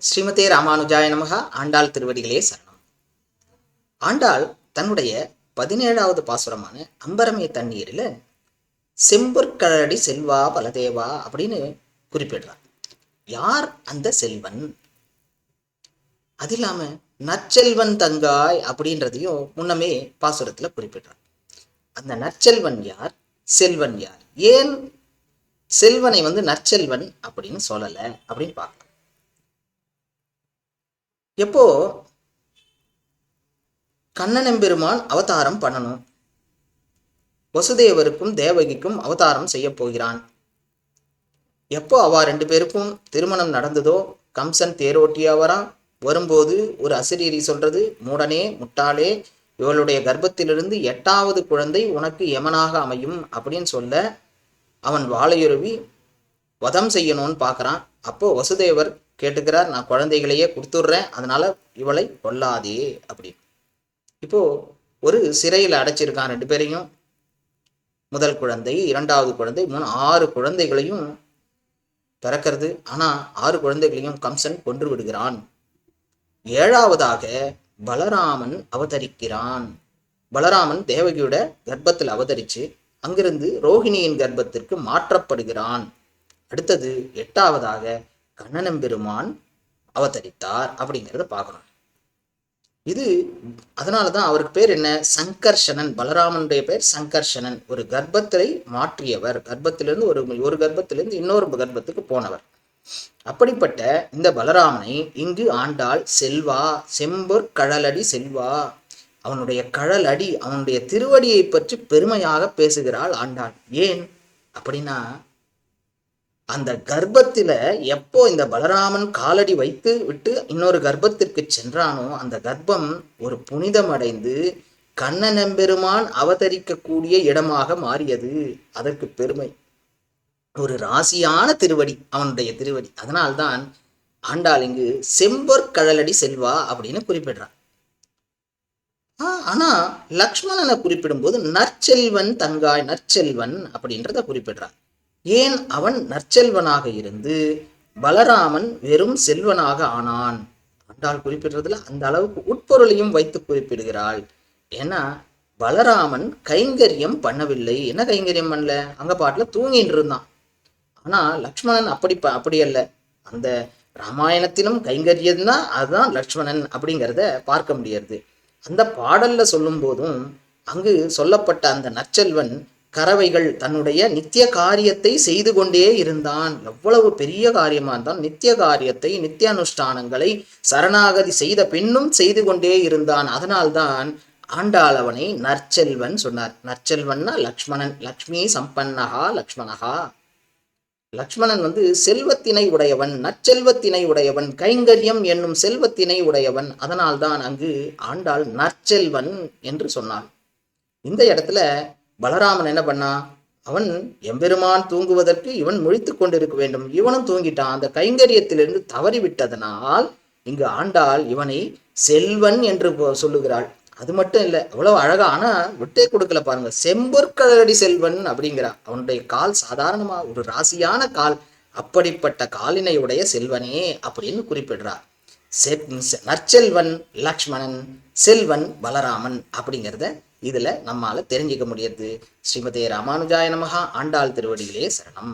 ஸ்ரீமதே ராமானுஜாய நமகா. ஆண்டாள் திருவடிகளே சரணம். ஆண்டாள் தன்னுடைய பதினேழாவது பாசுரமான அம்பரமே தண்ணீரில் செம்பொற்கழடி செல்வா பலதேவா அப்படின்னு குறிப்பிடுறார். யார் அந்த செல்வன்? அது இல்லாம நற்செல்வன் தங்காய் அப்படின்றதையும் முன்னமே பாசுரத்துல குறிப்பிடுறார். அந்த நற்செல்வன் யார்? செல்வன் யார்? ஏன் செல்வனை வந்து நற்செல்வன் அப்படின்னு சொல்லலை அப்படின்னு பார்க்கலாம். எப்போ? கண்ணனெம்பெருமான் அவதாரம் பண்ணணும். வசுதேவருக்கும் தேவகிக்கும் அவதாரம் செய்ய போகிறான். எப்போ அவ ரெண்டு பேருக்கும் திருமணம் நடந்ததோ கம்சன் தேரோட்டியாவரா வரும்போது ஒரு அசிரியரி சொல்றது மூடனே முட்டாளே இவளுடைய கர்ப்பத்திலிருந்து எட்டாவது குழந்தை உனக்கு யமனாக அமையும் அப்படின்னு சொல்ல அவன் வாழையுருவி வதம் செய்யணும்னு பார்க்குறான். அப்போ வசுதேவர் கேட்டுக்கிறார் நான் குழந்தைகளையே கொடுத்துட்றேன் அதனால் இவளை கொல்லாதே அப்படின்னு இப்போ ஒரு சிறையில் அடைச்சிருக்கான் ரெண்டு பேரையும். முதல் குழந்தை இரண்டாவது குழந்தை மூணு ஆறு குழந்தைகளையும் பிறக்கிறது. ஆனால் ஆறு குழந்தைகளையும் கம்சன் கொன்று விடுகிறான். ஏழாவதாக பலராமன் அவதரிக்கிறான். பலராமன் தேவகியோட கர்ப்பத்தில் அவதரித்து அங்கிருந்து ரோஹிணியின் கர்ப்பத்திற்கு மாற்றப்படுகிறான். அடுத்தது எட்டாவதாக கண்ணனம்பெருமான் அவதரித்தார் அப்படிங்கிறத பார்க்கணும். இது அதனால தான் அவருக்கு பேர் என்ன? சங்கர்ஷனன் பலராமனுடைய பேர் சங்கர்ஷனன் ஒரு கர்ப்பத்தை மாற்றியவர். கர்ப்பத்திலிருந்து ஒரு ஒரு கர்ப்பத்திலிருந்து இன்னொரு கர்ப்பத்துக்கு போனவர். அப்படிப்பட்ட இந்த பலராமனை இங்கு ஆண்டாள் செல்வா செம்பொற் கழலடி செல்வா. அவனுடைய கழலடி அவனுடைய திருவடியை பற்றி பெருமையாக பேசுகிறாள் ஆண்டாள். ஏன்? அப்படின்னா அந்த கர்ப்பத்துல எப்போ இந்த பலராமன் காலடி வைத்து விட்டு இன்னொரு கர்ப்பத்திற்கு சென்றானோ அந்த கர்ப்பம் ஒரு புனிதமடைந்து கண்ணனெம்பெருமான் அவதரிக்கக்கூடிய இடமாக மாறியது. அதற்கு பெருமை. ஒரு ராசியான திருவடி அவனுடைய திருவடி. அதனால்தான் ஆண்டாள் இங்கு செம்பொற் கழலடி செல்வா அப்படின்னு குறிப்பிடுறான். ஆஹ் ஆனா லக்ஷ்மணனை குறிப்பிடும்போது நற்செல்வன் தங்காய் நற்செல்வன் அப்படின்றத குறிப்பிடுறான். ஏன் அவன் நற்செல்வனாக இருந்து பலராமன் வெறும் செல்வனாக ஆனான்? ஆண்டாள் குறிப்பிடுறதுல அந்த அளவுக்கு உட்பொருளையும் வைத்து குறிப்பிடுகிறாள். ஏன்னா பலராமன் கைங்கரியம் பண்ணவில்லை. என்ன கைங்கரியம் பண்ணல? அங்க பாட்டுல தூங்கிட்டு இருந்தான். ஆனா லக்ஷ்மணன் அப்படி ப- அப்படி அல்ல. அந்த ராமாயணத்திலும் கைங்கரியம் தான் அதுதான் லக்ஷ்மணன் அப்படிங்கிறத பார்க்க முடியாது அந்த பாடல்ல சொல்லும் போதும் அங்கு சொல்லப்பட்ட அந்த நற்செல்வன் கறவைகள் தன்னுடைய நித்திய காரியத்தை செய்து கொண்டே இருந்தான். எவ்வளவு பெரிய காரியமா இருந்தான். நித்திய காரியத்தை நித்திய அனுஷ்டானங்களை சரணாகதி செய்த பின்னும் செய்து கொண்டே இருந்தான். அதனால்தான் ஆண்டாள் அவனை நற்செல்வன் சொன்னார். நற்செல்வன்னா லக்ஷ்மணன். லக்ஷ்மி சம்பன்னகா லக்ஷ்மணகா. லக்ஷ்மணன் வந்து செல்வத்தினை உடையவன் நற்செல்வத்தினை உடையவன் கைங்கரியம் என்னும் செல்வத்தினை உடையவன். அதனால்தான் அங்கு ஆண்டாள் நற்செல்வன் என்று சொன்னாள் இந்த இடத்துல பலராமன் என்ன பண்ணா? அவன் எம்பெருமான் தூங்குவதற்கு இவன் முழித்து கொண்டிருக்க வேண்டும். இவனும் தூங்கிட்டான். அந்த கைங்கரியத்திலிருந்து தவறிவிட்டதனால் இங்கு ஆண்டாள் இவனை செல்வன் என்று சொல்லுகிறாள். அது மட்டும் இல்லை அவ்வளவு அழகா ஆனா விட்டே கொடுக்கல பாருங்க. செம்பொற்கழடி செல்வன் அப்படிங்கிறா. அவனுடைய கால் சாதாரணமா ஒரு ராசியான கால். அப்படிப்பட்ட காலினை உடைய செல்வனே அப்படின்னு குறிப்பிடுறார் நற்செல்வன் லக்ஷ்மணன் செல்வன் பலராமன் அப்படிங்கிறத இதுல நம்மால தெரிஞ்சுக்க முடியாது. ஸ்ரீமதே ராமானுஜாய நமகா ஆண்டாள் திருவடிகளே சரணம்.